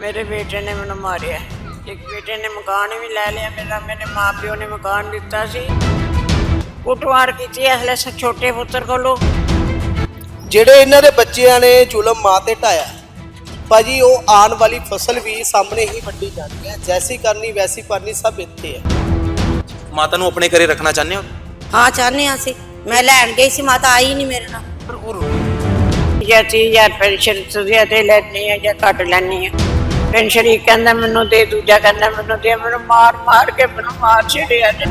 ਮੇਰੇ ਬੇਟੇ ਨੇ ਮੈਨੂੰ ਮਾਰਿਆ। ਇੱਕ ਬੇਟੇ ਨੇ ਮਕਾਨ ਵੀ ਲੈ ਲਿਆ ਮੇਰਾ ਮੇਰੇ ਮਾਪਿਓ ਨੇ ਮਕਾਨ ਦਿੱਤਾ ਸੀ। ਕੁੱਟਮਾਰ ਕੀਤੀ ਸ ਛੋਟੇ ਪੁੱਤਰ ਕੋਲੋਂ। ਜਿਹੜੇ ਇਹਨਾਂ ਦੇ ਬੱਚਿਆਂ ਨੇ ਜ਼ੁਲਮ ਮਾਂ ਤੇ ਢਾਇਆ ਭਾਜੀ ਉਹ ਆਉਣ ਵਾਲੀ ਫਸਲ ਵੀ ਸਾਹਮਣੇ ਹੀ ਵੱਢੀ ਜਾਣੀ ਹੈ। ਜੈਸੀ ਕਰਨੀ ਵੈਸੀ ਕਰਨੀ ਸਭ ਇੱਥੇ ਹੈ। ਮਾਤਾ ਨੂੰ ਆਪਣੇ ਘਰੇ ਰੱਖਣਾ ਚਾਹੁੰਦੇ ਹੋ? ਹਾਂ ਚਾਹੁੰਦੇ ਹਾਂ ਅਸੀਂ। ਮੈਂ ਲੈਣ ਗਈ ਸੀ ਮਾਤਾ ਆਈ ਨਹੀਂ ਮੇਰੇ ਨਾਲ। ਪਰ ਉਹ ਜਾਂ ਤੀਹ ਹਜ਼ਾਰ ਪੈਨਸ਼ਨ ਸੁਧਿਆ ਤੇ ਲੈਣੀ ਹੈ ਜਾਂ ਘੱਟ ਲੈਣੀ ਹੈ ਪੈਨਸ਼ਨ ਹੀ ਕਹਿੰਦਾ ਮੈਨੂੰ ਦੇ ਦੂਜਾ ਕਹਿੰਦਾ ਮੈਨੂੰ ਦੇ ਮੈਨੂੰ ਮਾਰ ਮਾਰ ਕੇ ਮੈਨੂੰ ਮਾਰ ਛੇੜਿਆ ਨੇ।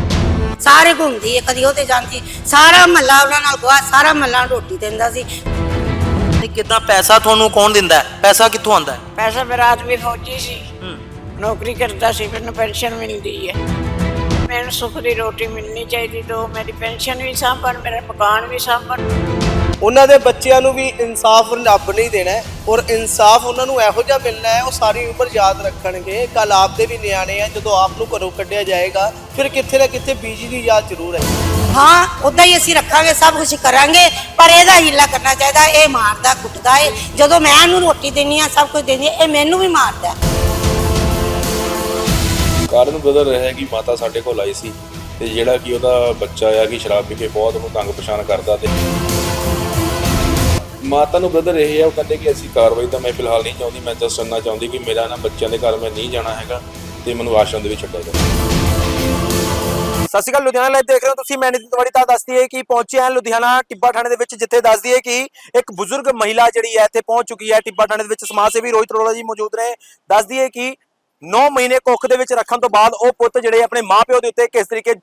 ਸਾਰੇ ਘੁੰਮਦੀ ਹੈ ਕਦੀ ਉਹ ਤੇ ਜਾਂਦੀ ਸਾਰਾ ਮਹੱਲਾ ਉਹਨਾਂ ਨਾਲ ਗਵਾ ਸਾਰਾ ਮਹੱਲਾ ਰੋਟੀ ਦਿੰਦਾ ਸੀ। ਨਹੀਂ ਕਿਦਾਂ ਪੈਸਾ ਤੁਹਾਨੂੰ ਕੌਣ ਦਿੰਦਾ ਹੈ? ਪੈਸਾ ਕਿੱਥੋਂ ਆਉਂਦਾ ਹੈ? ਪੈਸਾ ਮੇਰਾ ਆਦਮੀ ਫੌਜੀ ਸੀ। ਨੌਕਰੀ ਕਰਦਾ ਸੀ ਮੈਨੂੰ ਪੈਨਸ਼ਨ ਮਿਲਦੀ ਹੈ ਮੈਨੂੰ ਸੁੱਖ ਦੀ ਰੋਟੀ ਮਿਲਣੀ ਚਾਹੀਦੀ ਤੋਂ ਮੇਰੀ ਪੈਨਸ਼ਨ ਵੀ ਸਾਂਭਣ ਮੇਰਾ ਮਕਾਨ ਵੀ ਸਾਂਭਣ। ਉਹਨਾਂ ਦੇ ਬੱਚਿਆਂ ਨੂੰ ਵੀ ਇਨਸਾਫ ਰੱਬ ਨਹੀਂ ਦੇਣਾ ਔਰ ਇਨਸਾਫ ਉਹਨਾਂ ਨੂੰ ਇਹੋ ਜਿਹਾ ਮਿਲਣਾ ਹੈ ਉਹ ਸਾਰੀ ਉਮਰ ਯਾਦ ਰੱਖਣਗੇ। ਕੱਲ ਆਪਦੇ ਵੀ ਨਿਆਣੇ ਆ ਜਦੋਂ ਆਪ ਨੂੰ ਘਰੋਂ ਕੱਢਿਆ ਜਾਏਗਾ ਫਿਰ ਕਿੱਥੇ ਨਾ ਕਿੱਥੇ ਬੀਜੀ ਦੀ ਯਾਦ ਜ਼ਰੂਰ ਹੈ ਹਾਂ ਉਦਾਂ ਹੀ ਅਸੀਂ ਰੱਖਾਂਗੇ ਸਭ ਕੁਝ ਕਰਾਂਗੇ ਪਰ ਇਹਦਾ ਹੀਲਾ ਕਰਨਾ ਚਾਹੀਦਾ ਇਹ ਮਾਰਦਾ ਕੁੱਟਦਾ ਏ। ਜਦੋਂ ਮੈਂ ਇਹਨੂੰ ਰੋਟੀ ਦਿੰਨੀ ਆ ਸਭ ਕੁਝ ਹਾਂ, ਇਹ ਮੈਨੂੰ ਵੀ ਮਾਰਦਾ। ਕਾਰਨ ਬਦਲ ਰਿਹਾ ਹੈ ਕਿ ਮਾਤਾ ਸਾਡੇ ਕੋਲ ਆਈ ਸੀ ਤੇ ਜਿਹੜਾ ਕਿ ਉਹਦਾ ਬੱਚਾ ਆ ਕਿ ਸ਼ਰਾਬ ਪੀ ਕੇ ਬਹੁਤ ਉਹਨੂੰ ਤੰਗ ਪਛਾਣ ਕਰਦਾ ਤੇ ਮਾਤਾ ਨੂੰ ਬਦਲ ਰਹੇ ਆ, ਉਹ ਕਹਿੰਦੇ ਕਿ ਅਸੀਂ ਕਾਰਵਾਈ ਤਾਂ ਮੈਂ ਫਿਲਹਾਲ ਨਹੀਂ ਚਾਹੁੰਦੀ, ਮੈਂ ਤਾਂ ਸੁਣਨਾ ਚਾਹੁੰਦੀ ਕਿ ਮੇਰਾ ਨਾ ਬੱਚਿਆਂ ਦੇ ਘਰ ਮੈਂ ਨਹੀਂ ਜਾਣਾ ਹੈਗਾ ਤੇ ਮੈਨੂੰ ਆਸ਼ਰਮ ਦੇ ਵਿੱਚ ਛੱਡਿਆ ਜਾਵੇ। ਸਤਿ ਸ਼੍ਰੀ ਅਕਾਲ, ਲੁਧਿਆਣਾ ਲਾਈਵ ਦੇਖ ਰਹੇ ਹੋ ਤੁਸੀਂ, ਮੈਂ ਨਿਤਿਨ ਤਿਵਾੜੀ, ਤਾਂ ਦੱਸਦੀ ਹੈ ਕਿ ਪਹੁੰਚੇ ਹਾਂ ਲੁਧਿਆਣਾ ਟਿੱਬਾ ਥਾਣੇ ਦੇ ਵਿੱਚ, ਜਿੱਥੇ ਦੱਸਦੀ ਹੈ ਕਿ ਇੱਕ ਬਜ਼ੁਰਗ ਮਹਿਲਾ ਜਿਹੜੀ ਹੈ ਇੱਥੇ ਪਹੁੰਚ ਚੁੱਕੀ ਹੈ ਟਿੱਬਾ ਥਾਣੇ ਦੇ ਵਿੱਚ, ਸਮਾਜ ਸੇਵੀ ਰੋਹਿਤ ਅਰੋੜਾ ਜੀ ਮੌਜੂਦ ਨੇ। ਦੱਸਦੀ ਹੈ ਕਿ 9 ਮਹੀਨੇ ਕੁੱਖ ਦੇ ਵਿੱਚ ਰੱਖਣ ਤੋਂ ਬਾਅਦ ਉਹ ਪੁੱਤ ਜਿਹੜੇ ਆਪਣੇ ਮਾਪਿਓ ਦੇ ਉੱਤੇ ਕਿਸ ਤਰੀਕੇ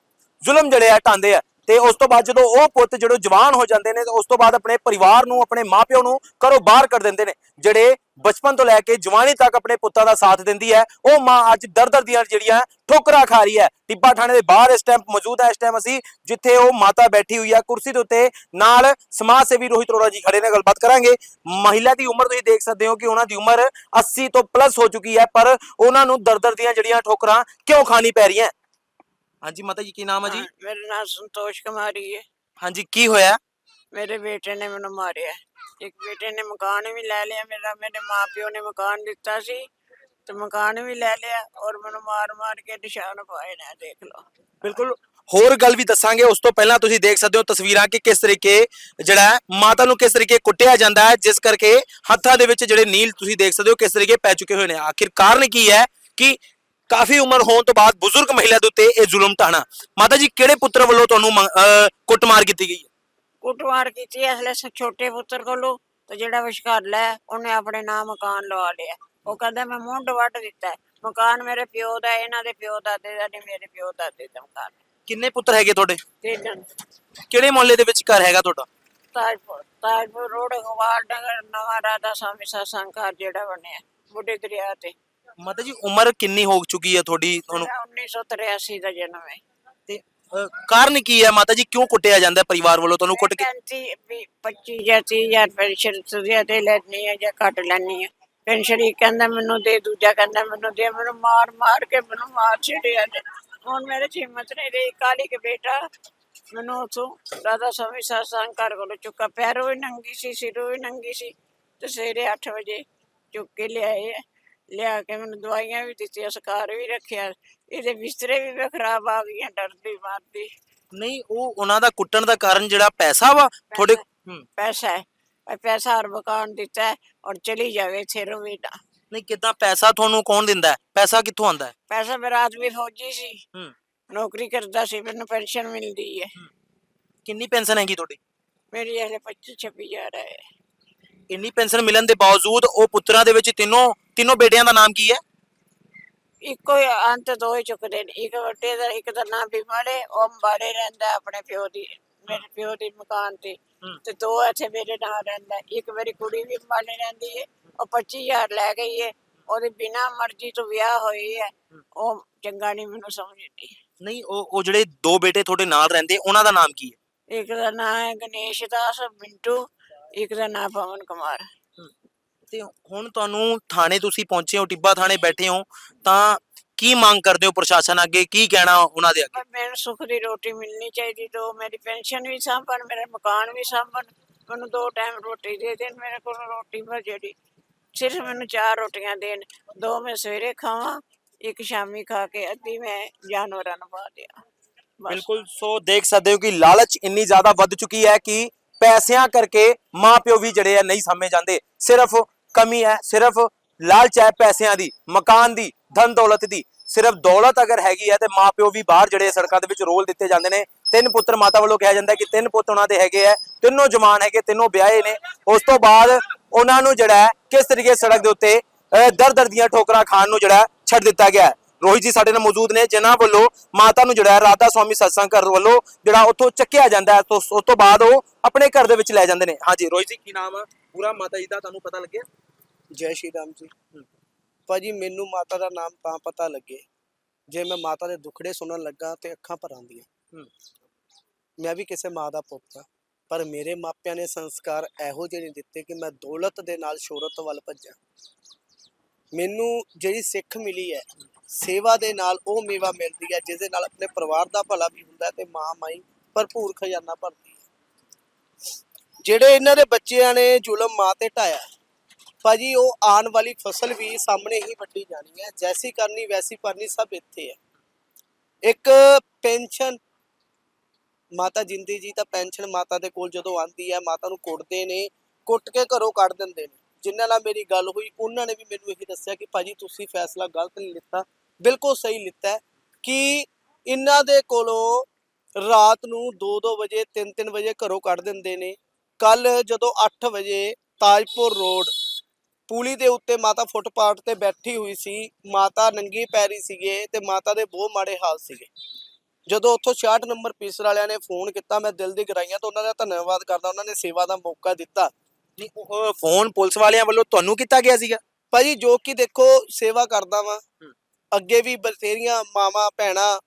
ਜ਼ੁਲਮ ਜਿਹੜੇ ਆ ਢਾਉਂਦੇ ਆ। ਤੇ ਉਸ ਤੋਂ ਬਾਅਦ ਜਦੋਂ ਉਹ ਪੁੱਤ ਜਦੋਂ ਜਵਾਨ ਹੋ ਜਾਂਦੇ ਨੇ, ਤੇ ਉਸ ਤੋਂ ਬਾਅਦ ਆਪਣੇ ਪਰਿਵਾਰ ਨੂੰ, ਆਪਣੇ ਮਾਪਿਓ ਨੂੰ ਘਰੋਂ ਬਾਹਰ ਕਰ ਦਿੰਦੇ ਨੇ, ਜਿਹੜੇ ਬਚਪਨ ਤੋਂ ਲੈ ਕੇ ਜਵਾਨੀ ਤੱਕ ਆਪਣੇ ਪੁੱਤਾਂ ਦਾ ਸਾਥ ਦਿੰਦੀ ਹੈ। ਉਹ ਮਾਂ ਅੱਜ ਦਰ-ਦਰ ਦੀਆਂ ਜਿਹੜੀਆਂ ਠੋਕਰਾਂ ਖਾ ਰਹੀ ਹੈ। ਟਿੱਬਾ ਥਾਣੇ ਦੇ ਬਾਹਰ ਇਸ ਟਾਈਮ ਮੌਜੂਦ ਹੈ। ਇਸ ਟਾਈਮ ਅਸੀਂ ਜਿੱਥੇ ਉਹ ਮਾਤਾ ਬੈਠੀ ਹੋਈ ਹੈ, ਕੁਰਸੀ ਦੇ ਉੱਤੇ ਨਾਲ ਸਮਾਜ ਸੇਵੀ ਰੋਹਿਤ ਰੋੜਾ ਜੀ ਖੜੇ ਨੇ। ਗੱਲਬਾਤ ਕਰਾਂਗੇ। ਮਹਿਲਾ ਦੀ ਉਮਰ ਤੁਸੀਂ ਦੇਖ ਸਕਦੇ ਹੋ ਕਿ ਉਹਨਾਂ ਦੀ ਉਮਰ 80 ਤੋਂ ਪਲੱਸ ਹੋ ਚੁੱਕੀ ਹੈ, ਪਰ ਉਹਨਾਂ ਨੂੰ ਦਰ-ਦਰ ਦੀਆਂ ਜਿਹੜੀਆਂ ਠੋਕਰਾਂ ਕਿਉਂ ਖਾਣੀ ਪੈ ਰਹੀਆਂ? ਹਾਂਜੀ ਮਾਤਾ ਜੀ ਕੀ ਨਾਮ ਹੈ ਜੀ? ਮੇਰਾ ਨਾਮ ਸੰਤੋਸ਼ ਕੁਮਾਰੀ ਹੈ। ਹਾਂਜੀ ਕੀ ਹੋਇਆ? ਮੇਰੇ ਬੇਟੇ ਨੇ ਮੈਨੂੰ ਮਾਰਿਆ। ਇੱਕ ਬੇਟੇ ਨੇ ਮਕਾਨ ਵੀ ਲੈ ਲਿਆ ਮੇਰਾ ਮੇਰੇ ਮਾਪਿਓ ਨੇ ਮਕਾਨ ਦਿੱਤਾ ਸੀ ਤੇ ਮਕਾਨ ਵੀ ਲੈ ਲਿਆ ਔਰ ਮੈਨੂੰ ਮਾਰ ਮਾਰ ਕੇ ਨਿਸ਼ਾਨ ਪਾਏ ਨੇ ਦੇਖ ਲਓ। ਬਿਲਕੁਲ ਹੋਰ ਗੱਲ ਵੀ ਦੱਸਾਂਗੇ ਉਸ ਤੋਂ ਪਹਿਲਾਂ ਤੁਸੀਂ ਦੇਖ ਸਕਦੇ ਹੋ ਤਸਵੀਰਾਂ ਕਿ ਕਿਸ ਤਰੀਕੇ ਜਿਹੜਾ ਮਾਤਾ ਨੂੰ ਕਿਸ ਤਰੀਕੇ ਕੁੱਟਿਆ ਜਾਂਦਾ ਹੈ ਜਿਸ ਕਰਕੇ ਹੱਥਾਂ ਦੇ ਵਿੱਚ ਜਿਹੜੇ ਨੀਲ ਤੁਸੀਂ ਦੇਖ ਸਕਦੇ ਹੋ ਕਿਸ ਤਰੀਕੇ ਪੈ ਚੁੱਕੇ ਹੋਏ ਨੇ। ਆਖਿਰ ਕਾਰਨ ਕੀ ਹੈ ਕਿ ਕਾਫੀ ਉਮਰ ਹੋਣ ਤੋਂ ਬਾਅਦ ਬਜ਼ੁਰਗ ਮਹਿਲਾ ਦੇ ਉੱਤੇ ਇਹ ਜ਼ੁਲਮ ਢਾਣਾ ਮਾਤਾ ਜੀ ਕਿਹੜੇ ਪੁੱਤਰ ਵੱਲੋਂ ਤੁਹਾਨੂੰ ਅਹ ਕੁੱਟਮਾਰ ਕੀਤੀ ਗਈ ਹੈ? ਕੁੱਟਮਾਰ ਕੀਤੀ ਹਲੇ ਸ ਛੋਟੇ ਪੁੱਤਰ ਕੋਲੋਂ ਤੇ ਜਿਹੜਾ ਵਿਸ਼ਕਾਰਲਾ ਹੈ ਉਹਨੇ ਆਪਣੇ ਨਾਮ ਮਕਾਨ ਲਵਾ ਲਿਆ। ਉਹ ਕਹਿੰਦਾ ਮੈਂ ਮੁੰਡ ਵੱਟ ਦਿੱਤਾ ਹੈ। ਮਕਾਨ ਮੇਰੇ ਪਿਓ ਦਾ ਹੈ, ਇਹਨਾਂ ਦੇ ਪਿਓ ਦਾਦੇ ਦਾ ਨਹੀਂ ਮੇਰੇ ਪਿਓ ਦਾਦੇ ਦਾ ਮਕਾਨ ਹੈ। ਕਿੰਨੇ ਪੁੱਤਰ ਹੈਗੇ ਤੁਹਾਡੇ? ਤਿੰਨ। ਕਿਹੜੇ ਮੁਹੱਲੇ ਦੇ ਵਿੱਚ ਘਰ ਹੈਗਾ ਤੁਹਾਡਾ? ਤਾਜਪੁਰ ਤਾਜਪੁਰ ਰੋਡ ਗਵਾਲ ਨਗਰ ਨਵਾਂ ਰਾਧਾ ਸਵਾਮੀ ਸਤਸੰਗ ਘਰ ਜਿਹੜਾ ਬਣਿਆ ਬੁੱਢੇ ਦਰਿਆ ਤੇ। ਮਾਤਾ ਜੀ ਉਮਰ ਕਿੰਨੀ ਹੋ ਚੁੱਕੀ ਹੈ ਤੁਹਾਡੀ? ਤੁਹਾਨੂੰ ਮੇਰਾ 1983 ਦਾ ਜਨਮ ਹੈ। ਤੇ ਕਾਰਨ ਕੀ ਹੈ ਮਾਤਾ ਜੀ? ਕਿਉਂ ਕੁੱਟਿਆ ਜਾਂਦਾ ਹੈ ਪਰਿਵਾਰ ਵੱਲੋਂ ਤੁਹਾਨੂੰ ਕੁੱਟ ਕੇ? 35 25 ਜਾਂ 30 ਹਜ਼ਾਰ ਪੈਨਸ਼ਨ ਸੁਧਿਆ ਤੇ ਲੈਣੀ ਹੈ ਜਾਂ ਘੱਟ ਲੈਣੀ ਹੈ ਪੈਨਸ਼ਨ ਹੀ ਕਹਿੰਦਾ ਮੈਨੂੰ ਦੇ ਦੂਜਾ ਕਹਿੰਦਾ ਮੈਨੂੰ ਦੇ ਮੈਨੂੰ ਮਾਰ ਮਾਰ ਕੇ ਮੈਨੂੰ ਮਾਰ ਛੇੜਿਆ ਨੇ ਹੁਣ ਮੇਰੇ ਚ ਹਿੰਮਤ ਨਹੀਂ ਰਹੀ ਕਾਲੀ ਕੇ ਬੇਟਾ ਮੈਨੂੰ ਉਥੋਂ ਰਾਧਾ ਸਵਾਮੀ ਸਤਸੰਗ ਘਰ ਕੋਲ ਚੁੱਕਾ ਪੈਰੋਂ ਵੀ ਨੰਗੀ ਸੀ ਸਿਰੋਂ ਵੀ ਨੰਗੀ ਸੀ ਤੇ ਸਵੇਰੇ 8 ਵਜੇ ਚੁੱਕ ਕੇ ਲਿਆਏ ਹੈ। ਲਿਆ ਕੇ ਮੈਨੂੰ ਦਵਾਈਆਂ ਵੀ ਦਿੱਤੀਆਂ ਸਕਾਰ ਵੀ ਰੱਖਿਆ ਇਹਦੇ ਬਿਸਤਰੇ ਵੀ ਮੈਂ ਖਰਾਬ ਆ ਗਈਆਂ ਡਰਦੀ ਮਾਰਦੀ। ਨਹੀਂ ਉਹ ਉਹਨਾਂ ਦਾ ਕੁੱਟਣ ਦਾ ਕਾਰਨ ਜਿਹੜਾ ਪੈਸਾ ਵਾ ਤੁਹਾਡੇ ਹੂੰ। ਪੈਸਾ ਹੈ ਇਹ ਪੈਸਾ ਹਰ ਮਕਾਨ ਦਿੱਤਾ ਹੈ ਔਰ ਚਲੀ ਜਾਵੇ ਇੱਥੇ ਰਵੇ ਨਾ ਨਹੀਂ ਕਿਦਾਂ ਪੈਸਾ ਤੁਹਾਨੂੰ ਕੌਣ ਦਿੰਦਾ ਹੈ? ਪੈਸਾ ਕਿੱਥੋਂ ਆਉਂਦਾ ਹੈ? ਪੈਸਾ ਮੇਰਾ ਆਦਮੀ ਫੌਜੀ ਸੀ। ਹੂੰ। ਨੌਕਰੀ ਕਰਦਾ ਸੀ ਮੈਨੂੰ ਪੈਨਸ਼ਨ ਮਿਲਦੀ ਹੈ। ਕਿੰਨੀ ਪੈਨਸ਼ਨ ਹੈਗੀ ਤੁਹਾਡੀ? ਮੇਰੀ ਹਲੇ 25 26 ਹਜ਼ਾਰ ਹੈ। ਇੰਨੀ ਪੈਨਸ਼ਨ ਮਿਲਣ ਦੇ ਬਾਵਜੂਦ ਉਹ ਪੁੱਤਰਾਂ ਦੇ ਵਿੱਚ ਤਿੰਨੋਂ ਤਿੰਨੋਂ ਬੇਟਿਆਂ ਦਾ ਨਾਮ ਕੀ ਹੈ ਇੱਕੋ ਹੀ ਅੰਤ ਦੋ ਹੀ ਚੁੱਕਦੇ ਨੇ ਇੱਕ ਵੱਡੇ ਦਾ ਇੱਕ ਦਾ ਨਾਮ ਬਿਮਾਰੇ ਉਹ ਅੰਬਾਰੇ ਰਹਿੰਦਾ ਆਪਣੇ ਪਿਓ ਦੀ ਮੇਰੇ ਪਿਓ ਦੀ ਮਕਾਨ ਤੇ ਹੂੰ। ਤੇ ਦੋ ਇੱਥੇ ਮੇਰੇ ਨਾਲ ਰਹਿੰਦਾ। ਇੱਕ ਮੇਰੀ ਕੁੜੀ ਵੀ ਅੰਬਾਰੇ ਰਹਿੰਦੀ ਹੈ ਉਹ 25000 ਲੈ ਗਈ ਹੈ ਉਹਦੇ ਬਿਨਾ ਮਰਜ਼ੀ ਤੋਂ ਵਿਆਹ ਹੋਈ ਹੈ ਉਹ ਚੰਗਾ ਨਹੀਂ ਮੈਨੂੰ ਸਮਝਦੀ ਨਹੀਂ ਉਹ ਉਹ ਜਿਹੜੇ ਦੋ ਬੇਟੇ ਤੁਹਾਡੇ ਨਾਲ ਰਹਿੰਦੇ ਉਹਨਾਂ ਦਾ ਨਾਮ ਕੀ ਹੈ ਇੱਕ ਦਾ ਨਾਮ ਹੈ ਗਣੇਸ਼ ਦਾਸ ਮਿੰਟੂ ਇੱਕ ਦਾ ਨਾਮ ਪਵਨ ਕੁਮਾਰ। ਤੇ ਹੁਣ ਤੁਹਾਨੂੰ ਥਾਣੇ ਤੁਸੀਂ ਪਹੁੰਚੇ ਹੋ ਟਿੱਬਾ ਥਾਣੇ ਬੈਠੇ ਹੋ ਤਾਂ ਕੀ ਮੰਗ ਕਰਦੇ ਹੋ ਪ੍ਰਸ਼ਾਸਨ ਅੱਗੇ? ਕੀ ਕਹਿਣਾ ਉਹਨਾਂ ਦੇ ਅੱਗੇ? ਪਰ ਮੈਨੂੰ ਸੁੱਖ ਦੀ ਰੋਟੀ ਮਿਲਣੀ ਚਾਹੀਦੀ ਤੋਂ ਮੇਰੀ ਪੈਨਸ਼ਨ ਵੀ ਸਾਂਭਣ ਮੇਰਾ ਮਕਾਨ ਵੀ ਸਾਂਭਣ ਮੈਨੂੰ ਦੋ ਟਾਈਮ ਰੋਟੀ ਦੇ ਦੇਣ ਮੇਰੇ ਕੋਲ ਰੋਟੀ ਪਰ ਜਿਹੜੀ ਸਿਰਫ ਮੈਨੂੰ ਚਾਰ ਰੋਟੀਆਂ ਦੇਣ ਦੋ ਮੈਂ ਸਵੇਰੇ ਖਾਵਾਂ ਇੱਕ ਸ਼ਾਮੀ ਖਾ ਕੇ ਅੱਧੀ ਮੈਂ ਜਾਨਵਰਾਂ ਨੂੰ ਪਾ ਦਿਆਂ। ਬਸ। ਬਿਲਕੁਲ ਸੋ ਦੇਖ ਸਕਦੇ ਹੋ ਕਿ ਲਾਲਚ ਇੰਨੀ ਜ਼ਿਆਦਾ ਵੱਧ ਚੁੱਕੀ ਹੈ ਕਿ ਪੈਸਿਆਂ ਕਰਕੇ ਮਾਪਿਓ ਵੀ ਜਿਹੜੇ ਆ ਨਹੀਂ ਸਾਹਮਣੇ ਜਾਂਦੇ। ਸਿਰਫ ਕਮੀ ਹੈ, ਸਿਰਫ ਲਾਲਚ ਹੈ ਪੈਸਿਆਂ ਦੀ, ਮਕਾਨ ਦੀ ਧਨ ਦੌਲਤ ਦੀ। ਸਿਰਫ ਦੌਲਤ ਅਗਰ ਹੈਗੀ ਹੈ ਤੇ ਮਾਪਿਓ ਵੀ ਬਾਹਰ ਜਿਹੜੇ ਸੜਕਾਂ ਦੇ ਵਿੱਚ ਰੋਲ ਦਿੱਤੇ ਜਾਂਦੇ ਨੇ। ਤਿੰਨ ਪੁੱਤਰ ਮਾਤਾ ਵੱਲੋਂ ਕਿਹਾ ਜਾਂਦਾ ਕਿ ਤਿੰਨ ਪੁੱਤ ਉਹਨਾਂ ਦੇ ਹੈਗੇ ਆ ਤਿੰਨੋਂ ਜਵਾਨ ਹੈਗੇ, ਤਿੰਨੋਂ ਵਿਆਹੇ ਨੇ। ਉਸ ਤੋਂ ਬਾਅਦ ਉਹਨਾਂ ਨੂੰ ਜਿਹੜਾ ਹੈ ਕਿਸ ਤਰੀਕੇ ਸੜਕ ਦੇ ਉੱਤੇ ਦਰ ਦਰ ਦੀਆਂ ਠੋਕਰਾਂ ਖਾਣ ਨੂੰ ਜਿਹੜਾ ਛੱਡ ਦਿੱਤਾ ਗਿਆ ਰੋਹਿਤ ਜੀ ਸਾਡੇ ਨਾਲ ਮੌਜੂਦ ਨੇ ਜਿਨ੍ਹਾਂ ਵੱਲੋਂ ਮਾਤਾ ਨੂੰ ਜਿਹੜਾ ਰਾਧਾ ਸਵਾਮੀ ਸਤਸੰਗ ਘਰ ਵੱਲੋਂ ਜਿਹੜਾ ਉੱਥੋਂ ਚੱਕਿਆ ਜਾਂਦਾ ਹੈ ਤੋਂ ਉਸ ਤੋਂ ਬਾਅਦ ਉਹ ਆਪਣੇ ਘਰ ਦੇ ਵਿੱਚ ਲੈ ਜਾਂਦੇ ਨੇ। ਹਾਂਜੀ ਰੋਹਿਤ ਜੀ ਕੀ ਨਾਮ ਆ? ਪੂਰਾ ਮਾਤਾ ਜੀ ਦਾ ਤੁਹਾਨੂੰ ਪਤਾ ਲੱਗਿਆ? ਜੈ ਸ਼੍ਰੀ ਰਾਮ ਜੀ। ਭਾਜੀ ਮੈਨੂੰ ਮਾਤਾ ਦਾ ਨਾਮ ਤਾਂ ਪਤਾ ਲੱਗੇ। ਜੇ ਮੈਂ ਮਾਤਾ ਦੇ ਦੁੱਖੜੇ ਸੁਣਨ ਲੱਗਾ ਤੇ ਅੱਖਾਂ ਭਰ ਆਉਂਦੀਆਂ। ਮੈਂ ਵੀ ਕਿਸੇ ਮਾਂ ਦਾ ਪੁੱਤ ਹਾਂ ਪਰ ਮੇਰੇ ਮਾਪਿਆਂ ਨੇ ਸੰਸਕਾਰ ਇਹੋ ਜਿਹੇ ਨਹੀਂ ਦਿੱਤੇ ਕਿ ਮੈਂ ਦੌਲਤ ਦੇ ਨਾਲ ਸ਼ੋਹਰਤ ਵੱਲ ਭੱਜਾਂ। ਮੈਨੂੰ ਜਿਹੜੀ ਸਿੱਖ ਮਿਲੀ ਹੈ ਸੇਵਾ ਦੇ ਨਾਲ ਉਹ ਮੇਵਾ ਮਿਲਦੀ ਹੈ ਜਿਸ ਦੇ ਨਾਲ ਆਪਣੇ ਪਰਿਵਾਰ ਦਾ ਭਲਾ ਵੀ ਹੁੰਦਾ ਤੇ ਮਾਂ ਮਾਈ ਭਰਪੂਰ ਖਜ਼ਾਨਾ ਭਰਦੀ ਹੈ। ਜਿਹੜੇ ਇਹਨਾਂ ਦੇ ਬੱਚਿਆਂ ਨੇ ਜ਼ੁਲਮ ਮਾਂ ਤੇ ਢਾਇਆ ਭਾਜੀ ਉਹ ਆਉਣ ਵਾਲੀ ਫਸਲ ਵੀ ਸਾਹਮਣੇ ਹੀ ਵੱਢੀ ਜਾਣੀ ਹੈ, ਜੈਸੀ ਕਰਨੀ ਵੈਸੀ ਭਰਨੀ ਸਭ ਇੱਥੇ ਹੈ। ਇੱਕ ਪੈਨਸ਼ਨ ਮਾਤਾ ਜਿੰਦੀ ਜੀ ਤਾਂ ਪੈਨਸ਼ਨ ਮਾਤਾ ਦੇ ਕੋਲ ਜਦੋਂ ਆਂਦੀ ਹੈ, ਮਾਤਾ ਨੂੰ ਕੁੱਟਦੇ ਨੇ, ਕੁੱਟ ਕੇ ਘਰੋਂ ਕੱਢ ਦਿੰਦੇ ਨੇ। ਜਿਨ੍ਹਾਂ ਨਾਲ ਮੇਰੀ ਗੱਲ ਹੋਈ, ਉਹਨਾਂ ਨੇ ਵੀ ਮੈਨੂੰ ਇਹੀ ਦੱਸਿਆ ਕਿ ਭਾਜੀ ਤੁਸੀਂ ਫੈਸਲਾ ਗਲਤ ਨਹੀਂ ਲਿੱਤਾ, ਬਿਲਕੁਲ ਸਹੀ ਲਿੱਤਾ ਕਿ ਇਹਨਾਂ ਦੇ ਕੋਲੋਂ ਰਾਤ ਨੂੰ 2-2 ਵਜੇ 3-3 ਵਜੇ ਘਰੋਂ ਕੱਢ ਦਿੰਦੇ ਨੇ। ਕੱਲ ਜਦੋਂ 8 ਵਜੇ ਤਾਜਪੁਰ ਰੋਡ ਪੁਲੀ ਦੇ ਉੱਤੇ ਮਾਤਾ ਫੁੱਟਪਾਥ ਤੇ ਬੈਠੀ ਹੋਈ ਸੀ, ਮਾਤਾ ਨੰਗੀ ਪੈਰੀ ਸੀਗੇ ਤੇ ਮਾਤਾ ਦੇ ਬਹੁਤ ਮਾੜੇ ਹਾਲ ਸੀਗੇ। ਜਦੋਂ ਉੱਥੋਂ 66 ਨੰਬਰ ਪੀਸਰ ਵਾਲਿਆਂ ਨੇ ਫੋਨ ਕੀਤਾ, ਮੈਂ ਦਿਲ ਦੀ ਗਰਾਈਆਂ ਤੋਂ ਉਹਨਾਂ ਦਾ ਧੰਨਵਾਦ ਕਰਦਾ, ਉਹਨਾਂ ਨੇ ਸੇਵਾ ਦਾ ਮੌਕਾ ਦਿੱਤਾ। ਨਹੀਂ ਉਹ ਫੋਨ ਪੁਲਿਸ ਵਾਲਿਆਂ ਵੱਲੋਂ ਤੁਹਾਨੂੰ ਕੀਤਾ ਗਿਆ ਸੀਗਾ ਭਾਜੀ ਜੋ ਕਿ ਦੇਖੋ ਸੇਵਾ ਕਰਦਾ ਵਾਂ ਅੱਗੇ ਵੀ ਬਥੇਰੀਆਂ ਮਾਵਾਂ ਭੈਣਾਂ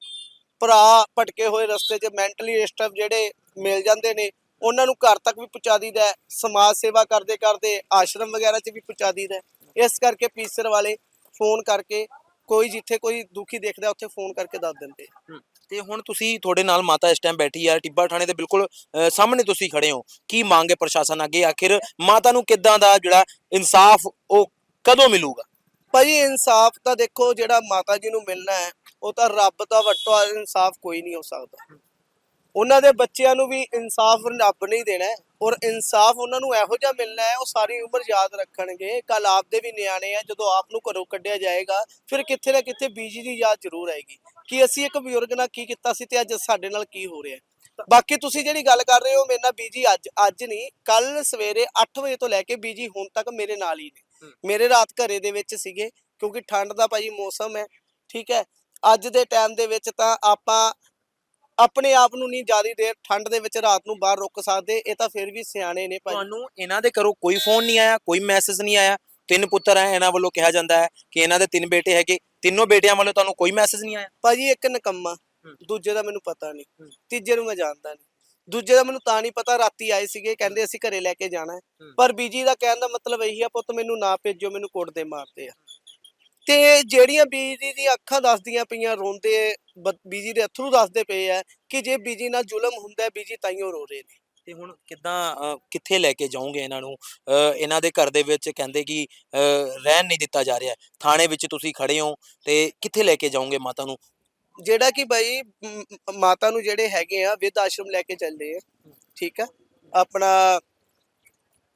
ਭਰਾ ਭਟਕੇ ਹੋਏ ਰਸਤੇ 'ਚ ਮੈਂਟਲੀ ਡਿਸਟਰਬ ਜਿਹੜੇ ਮਿਲ ਜਾਂਦੇ ਨੇ ਉਹਨਾਂ ਨੂੰ ਘਰ ਤੱਕ ਵੀ ਪਹੁੰਚਾ ਦਈਦਾ। ਸਮਾਜ ਸੇਵਾ ਕਰਦੇ ਕਰਦੇ ਆਸ਼ਰਮ ਵਗੈਰਾ 'ਚ ਵੀ ਪਹੁੰਚਾ ਦਈਦਾ। ਇਸ ਕਰਕੇ ਪੀਸਰ ਵਾਲੇ ਫੋਨ ਕਰਕੇ ਕੋਈ ਜਿੱਥੇ ਕੋਈ ਦੁਖੀ ਦੇਖਦਾ ਉੱਥੇ ਫੋਨ ਕਰਕੇ ਦੱਸ ਦਿੰਦੇ। ਤੇ ਹੁਣ ਤੁਸੀਂ ਤੁਹਾਡੇ ਨਾਲ ਮਾਤਾ ਇਸ ਟਾਈਮ ਬੈਠੀ ਆ, ਟਿੱਬਾ ਥਾਣੇ ਦੇ ਬਿਲਕੁਲ ਸਾਹਮਣੇ ਤੁਸੀਂ ਖੜੇ ਹੋ। ਕੀ ਮੰਗੇ ਪ੍ਰਸ਼ਾਸਨ ਅੱਗੇ? ਆਖਿਰ ਮਾਤਾ ਨੂੰ ਕਿੱਦਾਂ ਦਾ ਜਿਹੜਾ ਇਨਸਾਫ ਉਹ ਕਦੋਂ ਮਿਲੂਗਾ? ਭਾਜੀ, ਇਨਸਾਫ ਤਾਂ ਦੇਖੋ, ਜਿਹੜਾ ਮਾਤਾ ਜੀ ਨੂੰ ਮਿਲਣਾ ਹੈ, ਉਹ ਤਾਂ ਰੱਬ ਦਾ ਵੱਟੋ ਇਨਸਾਫ ਕੋਈ ਨਹੀਂ ਹੋ ਸਕਦਾ। ਉਹਨਾਂ ਦੇ ਬੱਚਿਆਂ ਨੂੰ ਵੀ ਇਨਸਾਫ ਰੱਬ ਨਹੀਂ ਦੇਣਾ ਔਰ ਇਨਸਾਫ ਉਹਨਾਂ ਨੂੰ ਇਹੋ ਜਿਹਾ ਮਿਲਣਾ ਹੈ, ਉਹ ਸਾਰੀ ਉਮਰ ਯਾਦ ਰੱਖਣਗੇ। ਕੱਲ ਆਪਦੇ ਵੀ ਨਿਆਣੇ ਆ, ਜਦੋਂ ਆਪ ਨੂੰ ਘਰੋਂ ਕੱਢਿਆ ਜਾਏਗਾ, ਫਿਰ ਕਿੱਥੇ ਨਾ ਕਿੱਥੇ ਬੀਜੀ ਦੀ ਯਾਦ ਜ਼ਰੂਰ ਆਏਗੀ। ਕਿ ਅਸੀਂ ਇੱਕ ਬਜ਼ੁਰਗ ਨਾਲ ਕੀ ਕੀਤਾ ਸੀ ਤੇ ਅੱਜ ਸਾਡੇ ਨਾਲ ਕੀ ਹੋ ਰਿਹਾ ਹੈ? ਬਾਕੀ ਤੁਸੀਂ ਜਿਹੜੀ ਗੱਲ ਕਰ ਰਹੇ ਹੋ ਮੇਰੇ ਨਾਲ ਬੀਜੀ ਅੱਜ ਅੱਜ ਨਹੀਂ ਕੱਲ ਸਵੇਰੇ 8 ਵਜੇ ਤੋਂ ਲੈ ਕੇ ਬੀਜੀ ਹੁਣ ਤੱਕ ਮੇਰੇ ਨਾਲ ਹੀ ਨੇ। ਮੇਰੇ ਰਾਤ ਘਰੇ ਦੇ ਵਿੱਚ ਸੀਗੇ ਕਿਉਂਕਿ ਠੰਡ ਦਾ ਭਾਜੀ ਮੌਸਮ ਹੈ ਠੀਕ ਹੈ? ਅੱਜ ਦੇ ਟਾਈਮ ਦੇ ਵਿੱਚ ਤਾਂ ਆਪਾਂ ਆਪਣੇ ਆਪ ਨੂੰ ਨਹੀਂ ਜ਼ਿਆਦਾ ਦੇਰ ਠੰਡ ਦੇ ਵਿੱਚ ਰਾਤ ਨੂੰ ਬਾਹਰ ਰੁਕ ਸਕਦੇ ਇਹ ਤਾਂ ਫਿਰ ਵੀ ਸਿਆਣੇ ਨੇ ਭਾਜੀ ਤੁਹਾਨੂੰ ਇਹਨਾਂ ਦੇ ਘਰੋਂ ਕੋਈ ਫੋਨ ਨਹੀਂ ਆਇਆ ਕੋਈ ਮੈਸੇਜ ਨਹੀਂ ਆਇਆ। ਤਿੰਨ ਪੁੱਤਰ ਹੈ ਇਹਨਾਂ ਵੱਲੋਂ ਕਿਹਾ ਜਾਂਦਾ ਹੈ ਕਿ ਇਹਨਾਂ ਦੇ ਤਿੰਨ ਬੇਟੇ ਹੈਗੇ ਤਿੰਨੋਂ ਬੇਟਿਆਂ ਵੱਲੋਂ ਤੁਹਾਨੂੰ ਕੋਈ ਮੈਸੇਜ ਨਹੀਂ ਆਇਆ? ਭਾਜੀ ਇੱਕ ਨਕੰਮਾ। ਦੂਜੇ ਦਾ ਮੈਨੂੰ ਪਤਾ ਨਹੀਂ। ਤੀਜੇ ਨੂੰ ਮੈਂ ਜਾਣਦਾ ਨਹੀਂ। ਦੂਜੇ ਦਾ ਮੈਨੂੰ ਤਾਂ ਨਹੀਂ ਪਤਾ ਰਾਤੀ ਆਏ ਸੀਗੇ ਕਹਿੰਦੇ ਅਸੀਂ ਘਰੇ ਲੈ ਕੇ ਜਾਣਾ ਪਰ ਬੀਜੀ ਦਾ ਕਹਿਣ ਦਾ ਮਤਲਬ ਇਹੀ ਆ ਪੁੱਤ ਮੈਨੂੰ ਨਾ ਭੇਜੋ ਮੈਨੂੰ ਕੁੱਟਦੇ ਮਾਰਦੇ ਆ। ਤੇ ਜਿਹੜੀਆਂ ਬੀਜੀ ਦੀਆਂ ਅੱਖਾਂ ਦੱਸਦੀਆਂ ਪਈਆਂ ਰੋਂਦੇ ਬੀਜੀ ਦੇ ਅਥਰੂ ਦੱਸਦੇ ਪਏ ਆ ਕਿ ਜੇ ਬੀਜੀ ਨਾਲ ਜ਼ੁਲਮ ਹੁੰਦਾ ਬੀਜੀ ਤਾਈਓ ਰੋ ਰਹੇ ਨੇ। ਤੇ ਹੁਣ ਕਿੱਦਾਂ ਕਿੱਥੇ ਲੈ ਕੇ ਜਾਓਗੇ ਇਹਨਾਂ ਨੂੰ? ਇਹਨਾਂ ਦੇ ਘਰ ਦੇ ਵਿੱਚ ਕਹਿੰਦੇ ਕਿ ਰਹਿਣ ਨਹੀਂ ਦਿੱਤਾ ਜਾ ਰਿਹਾ। ਥਾਣੇ ਵਿੱਚ ਤੁਸੀਂ ਖੜੇ ਹੋ ਤੇ ਕਿੱਥੇ ਲੈ ਕੇ ਜਾਓਗੇ ਮਾਤਾ ਨੂੰ? ਜਿਹੜਾ ਕਿ ਭਾਈ ਮਾਤਾ ਨੂੰ ਜਿਹੜੇ ਹੈਗੇ ਆ ਵਿਦ ਆਸ਼ਰਮ ਲੈ ਕੇ ਚੱਲੇ ਆ। ਠੀਕ ਆ? ਆਪਣਾ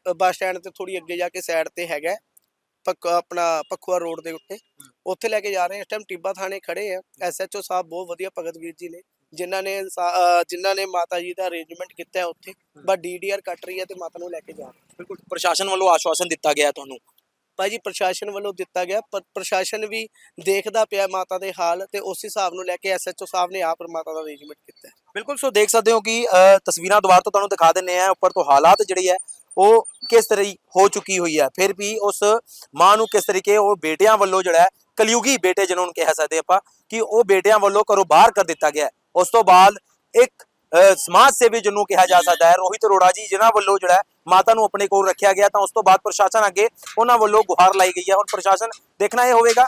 ਬੱਸ ਸਟੈਂਡ ਤੇ ਥੋੜੀ ਅੱਗੇ ਜਾ ਕੇ ਸਾਈਡ ਤੇ ਹੈਗਾ। ਪੱਕ ਆਪਣਾ ਪਖੂਆ ਰੋਡ ਦੇ ਉੱਤੇ। ਉੱਥੇ ਲੈ ਕੇ ਜਾ ਰਹੇ ਇਸ ਟਾਈਮ ਟਿੱਬਾ ਥਾਣੇ ਖੜੇ ਆ। ਐਸਐਚਓ ਸਾਹਿਬ ਬਹੁਤ ਵਧੀਆ ਭਗਤ ਵੀਰ ਜੀ ਨੇ। ਜਿਨ੍ਹਾਂ ਨੇ ਇਨਸਾ- ਅ, ਜਿਨ੍ਹਾਂ ਨੇ ਮਾਤਾ ਜੀ ਦਾ ਅਰੇਂਜਮੈਂਟ ਕੀਤਾ ਹੈ ਉੱਥੇ ਬਸ ਡੀਡੀਆਰ ਕੱਟ ਰਹੀ ਹੈ ਤੇ ਮਾਤਾ ਨੂੰ ਲੈ ਕੇ ਜਾ ਰਹੇ। ਬਿਲਕੁਲ ਪ੍ਰਸ਼ਾਸਨ ਵੱਲੋਂ ਆਸ਼ਵਾਸਨ ਦਿੱਤਾ ਗਿਆ ਤੁਹਾਨੂੰ ਭਾਜੀ ਪ੍ਰਸ਼ਾਸਨ ਵੱਲੋਂ ਦਿੱਤਾ ਗਿਆ ਪਰ ਪ੍ਰਸ਼ਾਸਨ ਵੀ ਦੇਖਦਾ ਪਿਆ ਮਾਤਾ ਦੇ ਹਾਲ ਤੇ ਉਸ ਹਿਸਾਬ ਨੂੰ ਲੈ ਕੇ ਐਸਐਚਓ ਸਾਹਿਬ ਨੇ ਆਪ ਮਾਤਾ ਦਾ ਅਰੇਂਜਮੈਂਟ ਕੀਤਾ ਹੈ। ਬਿਲਕੁਲ ਸੋ ਦੇਖ ਸਕਦੇ ਹੋ ਕਿ ਅਹ, ਤਸਵੀਰਾਂ ਦੁਬਾਰਾ ਤੋਂ ਤੁਹਾਨੂੰ ਦਿਖਾ ਦਿੰਨੇ ਆ ਉੱਪਰ ਤੋਂ ਹਾਲਾਤ ਜਿਹੜੀ ਹੈ ਉਹ ਕਿਸ ਤਰ੍ਹਾਂ ਹੋ ਚੁੱਕੀ ਹੋਈ ਹੈ ਫਿਰ ਵੀ ਉਸ ਮਾਂ ਨੂੰ ਕਿਸ ਤਰੀਕੇ ਉਹ ਬੇਟਿਆਂ ਵੱਲੋਂ ਜਿਹੜਾ ਹੈ ਕਲਯੁਗੀ ਬੇਟੇ ਜਿਹਨਾਂ ਨੂੰ ਕਹਿ ਸਕਦੇ ਆਪਾਂ ਕਿ ਉਹ ਬੇਟਿਆਂ ਵੱਲੋਂ ਘਰੋਂ ਬਾਹਰ ਕਰ ਦਿੱਤਾ ਗਿਆ ਹੈ। ਉਸ ਤੋਂ ਬਾਅਦ ਇੱਕ ਸਮਾਜ ਸੇਵੀ ਜਿਹਨੂੰ ਕਿਹਾ ਜਾ ਸਕਦਾ ਹੈ, ਰੋਹਿਤ ਅਰੋੜਾ ਜੀ, ਜਿਨ੍ਹਾਂ ਵੱਲੋਂ ਜਿਹੜਾ ਮਾਤਾ ਨੂੰ ਆਪਣੇ ਕੋਲ ਰੱਖਿਆ ਗਿਆ, ਤਾਂ ਉਸ ਤੋਂ ਬਾਅਦ ਪ੍ਰਸ਼ਾਸਨ ਅੱਗੇ ਉਹਨਾਂ ਵੱਲੋਂ ਗੁਹਾਰ ਲਾਈ ਗਈ ਹੈ। ਹੁਣ ਪ੍ਰਸ਼ਾਸਨ ਦੇਖਣਾ ਇਹ ਹੋਵੇਗਾ।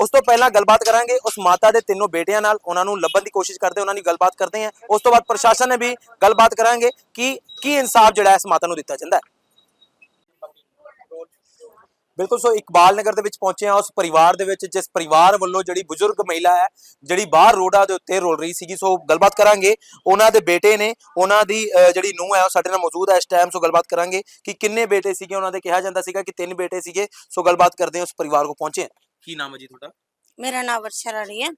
ਉਸ ਤੋਂ ਪਹਿਲਾਂ ਗੱਲਬਾਤ ਕਰਾਂਗੇ। ਉਸ ਮਾਤਾ ਦੇ ਤਿੰਨੋਂ ਬੇਟਿਆਂ ਨਾਲ ਉਹਨਾਂ ਨੂੰ ਲੱਭਣ ਦੀ ਕੋਸ਼ਿਸ਼ ਕਰਦੇ, ਉਹਨਾਂ ਦੀ ਗੱਲਬਾਤ ਕਰਦੇ ਹਾਂ। ਉਸ ਤੋਂ ਬਾਅਦ ਪ੍ਰਸ਼ਾਸਨ ਨੇ ਵੀ ਗੱਲਬਾਤ ਕਰਾਂਗੇ ਕਿ ਕੀ ਇਨਸਾਫ ਜਿਹੜਾ ਇਸ ਮਾਤਾ ਨੂੰ ਦਿੱਤਾ ਜਾਂਦਾ ਹੈ। ਬਿਲਕੁਲ, ਸੋ ਇਕਬਾਲ ਨਗਰ ਦੇ ਵਿੱਚ ਪਹੁੰਚੇ ਆ ਉਸ ਪਰਿਵਾਰ ਦੇ ਵਿੱਚ, ਜਿਸ ਪਰਿਵਾਰ ਵੱਲੋਂ ਜਿਹੜੀ ਬਜ਼ੁਰਗ ਮਹਿਲਾ ਹੈ, ਜਿਹੜੀ ਬਾਹਰ ਰੋਡਾਂ ਦੇ ਉੱਤੇ ਰੋਲ ਰਹੀ ਸੀਗੀ, ਸੋ ਗੱਲਬਾਤ ਕਰਾਂਗੇ। ਉਹਨਾਂ ਦੇ ਬੇਟੇ ਨੇ, ਉਹਨਾਂ ਦੀ ਜਿਹੜੀ ਨੂੰਹ ਹੈ, ਉਹ ਸਾਡੇ ਨਾਲ ਮੌਜੂਦ ਹੈ ਇਸ ਟਾਈਮ ਸੋ ਗੱਲਬਾਤ ਕਰਾਂਗੇ ਕਿ ਕਿੰਨੇ ਬੇਟੇ ਸੀਗੇ, ਉਹਨਾਂ ਦੇ ਕਿਹਾ ਜਾਂਦਾ ਸੀਗਾ ਕਿ ਤਿੰਨ ਬੇਟੇ ਸੀਗੇ, ਸੋ ਗੱਲਬਾਤ ਕਰਦੇ ਹਾਂ, ਉਸ ਪਰਿਵਾਰ ਕੋ ਪਹੁੰਚੇ ਕੀ ਨਾਮ ਹੈ ਜੀ ਤੁਹਾਡਾ? ਮੇਰਾ ਨਾਮ ਵਰਸ਼ਾ ਰਾਣੀ ਹੈ।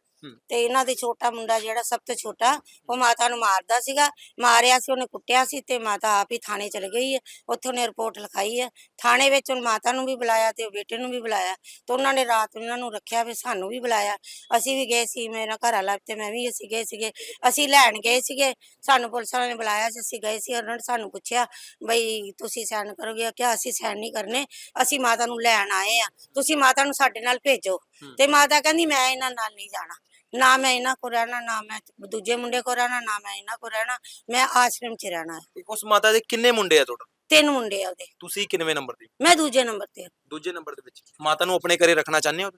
ਤੇ ਇਹਨਾਂ ਦੇ ਛੋਟਾ ਮੁੰਡਾ ਜਿਹੜਾ ਸਭ ਤੋਂ ਛੋਟਾ, ਉਹ ਮਾਤਾ ਨੂੰ ਮਾਰਦਾ ਸੀਗਾ। ਮਾਰਿਆ ਸੀ, ਉਹਨੇ ਕੁੱਟਿਆ ਸੀ ਤੇ ਮਾਤਾ ਆਪ ਹੀ ਥਾਣੇ ਚਲ ਗਈ ਹੈ। ਉੱਥੇ ਉਹਨੇ ਰਿਪੋਰਟ ਲਿਖਾਈ ਹੈ। ਥਾਣੇ ਵਿੱਚ ਉਹ ਮਾਤਾ ਨੂੰ ਵੀ ਬੁਲਾਇਆ ਤੇ ਬੇਟੇ ਨੂੰ ਵੀ ਬੁਲਾਇਆ। ਤੇ ਉਹਨਾਂ ਨੇ ਰਾਤ ਨੂੰ ਨੂੰ ਰੱਖਿਆ ਵੀ ਸਾਨੂੰ ਵੀ ਬੁਲਾਇਆ। ਅਸੀਂ ਵੀ ਗਏ ਸੀ, ਮੇਰਾ ਘਰ ਵਾਲਾ ਤੇ ਮੈਂ ਵੀ ਅਸੀਂ ਗਏ ਸੀਗੇ। ਅਸੀਂ ਲੈਣ ਗਏ ਸੀਗੇ। ਸਾਨੂੰ ਪੁਲਿਸ ਵਾਲਿਆਂ ਨੇ ਬੁਲਾਇਆ ਸੀ, ਅਸੀਂ ਗਏ ਸੀ। ਉਹਨਾਂ ਨੇ ਸਾਨੂੰ ਪੁੱਛਿਆ, ਬਈ ਤੁਸੀਂ ਸਾਈਨ ਕਰੋਗੇ? ਕਿ ਅਸੀਂ ਸਾਈਨ ਨਹੀਂ ਕਰਨੇ। ਅਸੀਂ ਮਾਤਾ ਨੂੰ ਲੈਣ ਆਏ ਆ ਤੁਸੀਂ ਮਾਤਾ ਨੂੰ ਸਾਡੇ ਨਾਲ ਭੇਜੋ। ਤੇ ਮਾਤਾ ਕਹਿੰਦੀ ਮੈਂ ਇਹਨਾਂ ਨਾਲ ਨਹੀਂ ਜਾਣਾ। ਨਾ ਮੈਂ ਇਹਨਾਂ ਕੋ ਰਹਿਣਾ ਨਾ ਮੈਂ ਦੂਜੇ ਮੁੰਡੇ ਕੋ ਰਹਿਣਾ ਨਾ ਮੈਂ ਇਹਨਾਂ ਕੋ ਰਹਿਣਾ। ਮੈਂ ਆਸ਼ਰਮ 'ਚ ਰਹਿਣਾ ਹੈ। ਉਸ ਮਾਤਾ ਦੇ ਕਿੰਨੇ ਮੁੰਡੇ ਆ ਤੁਹਾਡਾ? ਤਿੰਨ ਮੁੰਡੇ ਆ ਉਹਦੇ। ਤੁਸੀਂ ਕਿੰਨਵੇਂ ਨੰਬਰ ਦੇ? ਮੈਂ ਦੂਜੇ ਨੰਬਰ ਤੇ ਹਾਂ। ਦੂਜੇ ਨੰਬਰ ਦੇ ਵਿੱਚ। ਮਾਤਾ ਨੂੰ ਆਪਣੇ ਘਰੇ ਰੱਖਣਾ ਚਾਹੁੰਦੇ ਹੋ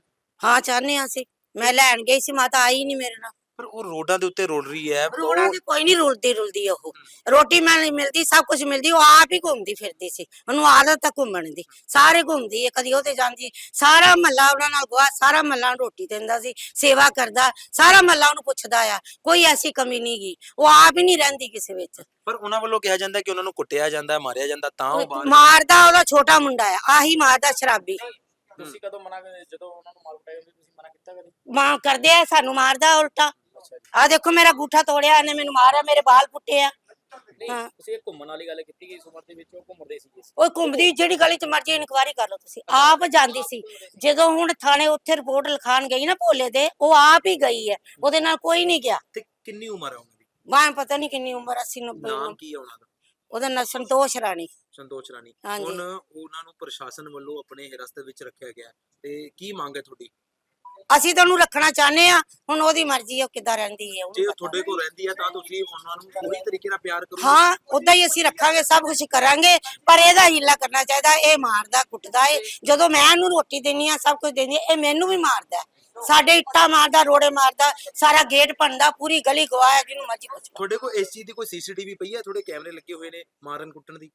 ਹਾਂ ਚਾਹਨੇ ਆ ਅਸੀਂ। ਮੈਂ ਲੈਣ ਗਈ ਸੀ ਮਾਤਾ ਆਈ ਨਹੀਂ ਮੇਰੇ ਨਾਲ। ਪਰ ਉਹ ਰੋਡਾਂ ਦੇ ਉੱਤੇ ਰੋਲ ਰਹੀ ਹੈ ਉਹ- ਤੇ ਕੋਈ ਨਹੀਂ ਰੁਲਦੀ ਰੁਲਦੀ ਉਹ। ਰੋਟੀ ਮੈਂ ਨਹੀਂ ਮਿਲਦੀ ਸਭ ਕੁਝ ਮਿਲਦੀ ਉਹ ਆਪ ਹੀ ਘੁੰਮਦੀ ਫਿਰਦੀ ਸੀ। ਉਹਨੂੰ ਆਦਤ ਹੈ ਘੁੰਮਣ ਦੀ। ਸਾਰੇ ਘੁੰਮਦੀ ਹੈ ਕਦੀ ਉਹ ਤੇ ਜਾਂਦੀ ਸਾਰਾ ਮਹੱਲਾ ਉਹਨਾਂ ਨਾਲ ਗਵਾ ਸਾਰਾ ਮਹੱਲਾ ਨੂੰ ਰੋਟੀ ਦਿੰਦਾ ਸੀ ਸੇਵਾ ਕਰਦਾ ਸਾਰਾ ਮਹੱਲਾ ਉਹਨੂੰ ਪੁੱਛਦਾ ਆ ਕੋਈ ਐਸੀ ਕਮੀ ਨਹੀਂ ਗਈ ਉਹ ਆਪ ਹੀ ਨਹੀਂ ਰਹਿੰਦੀ ਕਿਸੇ ਵਿੱਚ। ਪਰ ਉਹਨਾਂ ਵੱਲੋਂ ਕਿਹਾ ਜਾਂਦਾ ਕਿ ਉਹਨਾਂ ਨੂੰ ਕੁੱਟਿਆ ਜਾਂਦਾ ਮਾਰਿਆ ਜਾਂਦਾ ਤਾਂ ਉਹ ਮਾਰਦਾ ਉਹਦਾ ਛੋਟਾ ਮੁੰਡਾ ਆ ਆਹੀ ਮਾਰਦਾ ਸ਼ਰਾਬੀ। ਤੁਸੀਂ ਕਦੋਂ ਮਨਾ ਜਦੋਂ ਉਹਨਾਂ ਨੂੰ ਮਾਰ ਹੁੰਦੀ ਤੁਸੀਂ ਮਨਾ ਕੀਤਾ ਕਦੇ? ਮਾਂ ਕਰਦੇ ਆ ਸਾਨੂੰ ਮਾਰਦਾ ਉਲਟਾ। ਆ ਦੇਖੋ ਮੇਰਾ ਗੂਠਾ ਤੋੜਿਆ ਇਹਨੇ ਮੈਨੂੰ ਮਾਰਿਆ ਮੇਰੇ ਬਾਲ ਪੁੱਟੇ ਆ। ਨਹੀਂ ਹਾਂ। ਤੁਸੀਂ ਇਹ ਘੁੰਮਣ ਵਾਲੀ ਗੱਲ ਕੀਤੀ ਕਿ ਇਸ ਉਮਰ ਦੇ ਵਿੱਚ ਉਹ ਘੁੰਮਦੇ ਸੀਗੇ ਉਹ ਘੁੰਮਦੀ ਜਿਹੜੀ ਗਲੀ ਚ ਮਰਜ਼ੀ ਇਨਕੁਆਰੀ ਕਰ ਲਓ ਤੁਸੀਂ। ਆਪ ਜਾਂਦੀ ਸੀ। ਜਦੋਂ ਹੁਣ ਥਾਣੇ ਉੱਥੇ ਰਿਪੋਰਟ ਲਿਖਾਣ ਗਈ ਨਾ ਭੋਲੇ ਦੇ ਉਹ ਆਪ ਹੀ ਗਈ ਹੈ। ਉਹਦੇ ਨਾਲ ਕੋਈ ਨਹੀਂ ਗਿਆ। ਤੇ ਕਿੰਨੀ ਉਮਰ ਹੈ ਉਹਨਾਂ ਦੀ ਵਾਂ ਪਤਾ ਨਹੀਂ ਕਿੰਨੀ ਉਮਰ 80 90 ਨਾਮ ਕੀ ਹੈ ਉਹਨਾਂ ਦਾ? ਉਹਦਾ ਨਾਂ ਸੰਤੋਸ਼ ਰਾਣੀ। ਸੰਤੋਸ਼ ਰਾਣੀ। ਹਾਂਜੀ। ਹੁਣ ਉਹਨਾਂ ਨੂੰ ਪ੍ਰਸ਼ਾਸਨ ਵੱਲੋਂ ਆਪਣੇ ਹਿਰਾਸਤ ਵਿੱਚ ਰੱਖਿਆ ਗਿਆ। ਹੈ। ਤੇ ਕੀ ਮੰਗ ਹੈ ਤੁਹਾਡੀ? ਅਸੀਂ ਤਾਂ ਉਹਨੂੰ ਰੱਖਣਾ ਚਾਹੁੰਦੇ ਆ ਹੁਣ ਉਹਦੀ ਮਰਜ਼ੀ ਹੈ ਉਹ ਕਿੱਦਾਂ ਰਹਿੰਦੀ ਹੈ ਜੇ ਉਹ। ਤੁਹਾਡੇ ਕੋਲ ਰਹਿੰਦੀ ਹੈ ਤਾਂ ਤੁਸੀਂ ਉਹਨਾਂ ਨੂੰ ਪੂਰੀ ਤਰੀਕੇ ਨਾਲ ਪਿਆਰ ਕਰੋ ਹਾਂ ਉਦਾਂ ਹੀ ਅਸੀਂ ਰੱਖਾਂਗੇ ਸਭ ਕੁਝ ਕਰਾਂਗੇ ਪਰ ਇਹਦਾ ਹੀਲਾ ਕਰਨਾ ਚਾਹੀਦਾ ਇਹ ਮਾਰਦਾ ਕੁੱਟਦਾ ਏ ਜਦੋਂ ਮੈਂ ਇਹਨੂੰ ਰੋਟੀ ਦਿੰਨੀ ਆ ਸਭ ਕੁਝ ਆ, ਇਹ ਮੈਨੂੰ ਵੀ ਮਾਰਦਾ ਹੈ। ਸਾਡੇ ਇੱਟਾਂ ਮਾਰਦਾ ਰੋੜੇ ਮਾਰਦਾ ਸਾਰਾ ਗੇਟ ਭੰਦਾ ਪੂਰੀ ਗਲੀ ਗਵਾਇਆ ਜਿਹਨੂੰ ਮਰਜ਼ੀ ਪੁੱਛ ਲਓ। ਤੁਹਾਡੇ ਕੋਲ ਇਸ ਚੀਜ਼ ਦੀ ਕੋਈ ਸੀਸੀਟੀਵੀ ਪਈ ਹੈ ਤੁਹਾਡੇ ਕੈਮਰੇ ਲੱਗੇ ਹੋਏ ਨੇ ਮਾਰਨ ਕੁੱਟਣ ਦੀ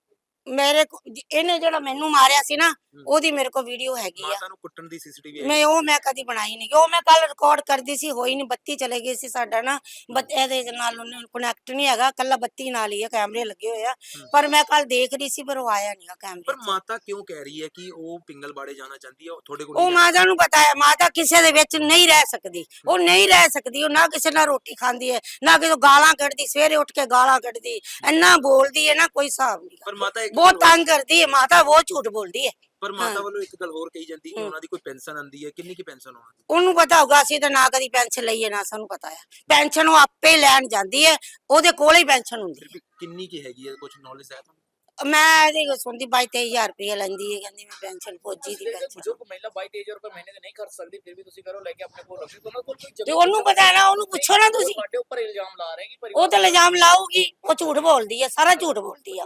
ਮੇਰੇ ਕੋ- ਜ- ਇਹਨੇ ਜਿਹੜਾ ਮੈਨੂੰ ਮਾਰਿਆ ਸੀ ਨਾ ਉਹਦੀ ਮੇਰੇ ਕੋਲ ਵੀਡੀਓ ਹੈਗੀ ਆ। ਮਾਤਾ ਨੂੰ ਕੁੱਟਣ ਦੀ ਸੀਸੀਟੀਵੀ ਹੈ ਮੈਂ ਉਹ ਮੈਂ ਕਦੀ ਬਣਾਈ ਨਹੀਂ ਉਹ ਮੈਂ ਕੱਲ ਰਿਕਾਰਡ ਕਰਦੀ ਸੀ ਹੋਈ ਨਹੀਂ ਬੱਤੀ ਚਲੇ ਗਈ ਸੀ ਸਾਡਾ ਨਾ। ਬੱਤ ਇਹਦੇ ਨਾਲ ਉਹਨੇ ਕਨੈਕਟ ਨਹੀਂ ਹੈਗਾ ਕੱਲਾ ਬੱਤੀ ਨਾਲ ਹੀ ਹੈ ਕੈਮਰੇ ਲੱਗੇ ਹੋਏ ਆ। ਪਰ ਮੈਂ ਕੱਲ ਦੇਖ ਰਹੀ ਸੀ ਪਰ ਉਹ ਆਇਆ ਨਹੀਂਗਾ ਪਰ ਕੈਮਰੇ 'ਚ। ਮਾਤਾ ਕਿਉਂ ਕਹਿ ਰਹੀ ਹੈ ਕਿ ਉਹ ਪਿੰਗਲਬਾੜੇ ਜਾਣਾ ਚਾਹੁੰਦੀ ਹੈ ਉਹ ਤੁਹਾਡੇ ਕੋਲ ਉਹ ਨਹੀਂ ਮਾਤਾ ਨੂੰ ਪਤਾ ਹੈ ਮਾਤਾ ਕਿਸੇ ਦੇ ਵਿੱਚ ਨਹੀਂ ਰਹਿ ਸਕਦੀ। ਉਹ ਨਹੀਂ ਰਹਿ ਸਕਦੀ ਉਹ ਨਾ ਕਿਸੇ ਨਾਲ ਰੋਟੀ ਖਾਂਦੀ ਹੈ ਨਾ ਕਿਸੇ ਗਾਲਾਂ ਕੱਢਦੀ ਸਵੇਰੇ ਉੱਠ ਕੇ ਗਾਲਾਂ ਕੱਢਦੀ ਇੰਨਾ ਬੋਲਦੀ ਹੈ ਨਾ ਕੋਈ ਹਿਸਾਬ ਨਹੀਂ ਪਰ ਮਾਤਾ ਇੱਕ ਬਹੁਤ ਤੰਗ ਕਰਦੀ ਹੈ ਮਾਤਾ ਬਹੁਤ ਝੂਠ ਬੋਲਦੀ ਹੈ ਪਰ ਮਾਤਾ ਹਾਂ। ਵੱਲੋਂ ਇੱਕ ਗੱਲ ਹੋਰ ਕਹੀ ਜਾਂਦੀ ਹੈ। ਉਹਨਾਂ ਦੀ ਕੋਈ ਪੈਨਸ਼ਨ ਆਂਦੀ ਹੈ ਕਿੰਨੀ ਕੀ ਪੈਨਸ਼ਨ ਉਹਨਾਂ ਦੀ? ਉਹਨੂੰ ਪਤਾ ਹੋਗਾ ਅਸੀਂ ਤਾਂ ਨਾ ਕਦੀ ਪੈਨਸ਼ਨ ਲਈਏ ਨਾ ਸਾਨੂੰ ਪਤਾ ਹੈ ਪੈਨਸ਼ਨ ਉਹ ਆਪੇ ਲੈਣ ਜਾਂਦੀ ਹੈ ਉਹਦੇ ਕੋਲ ਹੀ ਪੈਨਸ਼ਨ ਹੁੰਦੀ ਵੀ ਕਿੰਨੀ ਕੀ ਹੈਗੀ ਹੈ ਕੁਝ ਨੌਲੇਜ ਹੈ ਤੁਹਾਨੂੰ? ਹੈ ਮੈਂ ਇਹਦੀ ਸੁਣਦੀ 22 23000 ਰੁਪਏ ਲੈਂਦੀ ਹੈ ਕਹਿੰਦੀ ਮੈਂ ਪੈਨਸ਼ਨ ਫੌਜੀ ਦੀ ਪੈਨਸ਼ਨ। ਬਜ਼ੁਰਗ ਮਹਿਲਾ 22 ਰੁਪਏ ਮਹੀਨੇ ਦੇ ਨਹੀਂ ਖਰਚ ਸਕਦੀ ਫਿਰ ਵੀ ਤੁਸੀਂ ਕਰੋ ਲੈ ਕੇ ਆਪਣੇ ਕੋਲ ਰੱਖੋ। ਕੋਲ ਕੋਈ ਤੇ ਉਹਨੂੰ ਪਤਾ ਹੈ ਨਾ ਉਹਨੂੰ ਪੁੱਛੋ ਨਾ ਤੁਸੀਂ। ਤੁਹਾਡੇ ਉੱਪਰ ਇਲਜ਼ਾਮ ਲਾ ਰਹੇ ਕਿ ਉਹ ਤਾਂ ਇਲਜ਼ਾਮ ਲਾਊਗੀ ਉਹ ਝੂਠ ਬੋਲਦੀ ਹੈ ਸਾਰਾ ਝੂਠ ਬੋਲਦੀ ਆ।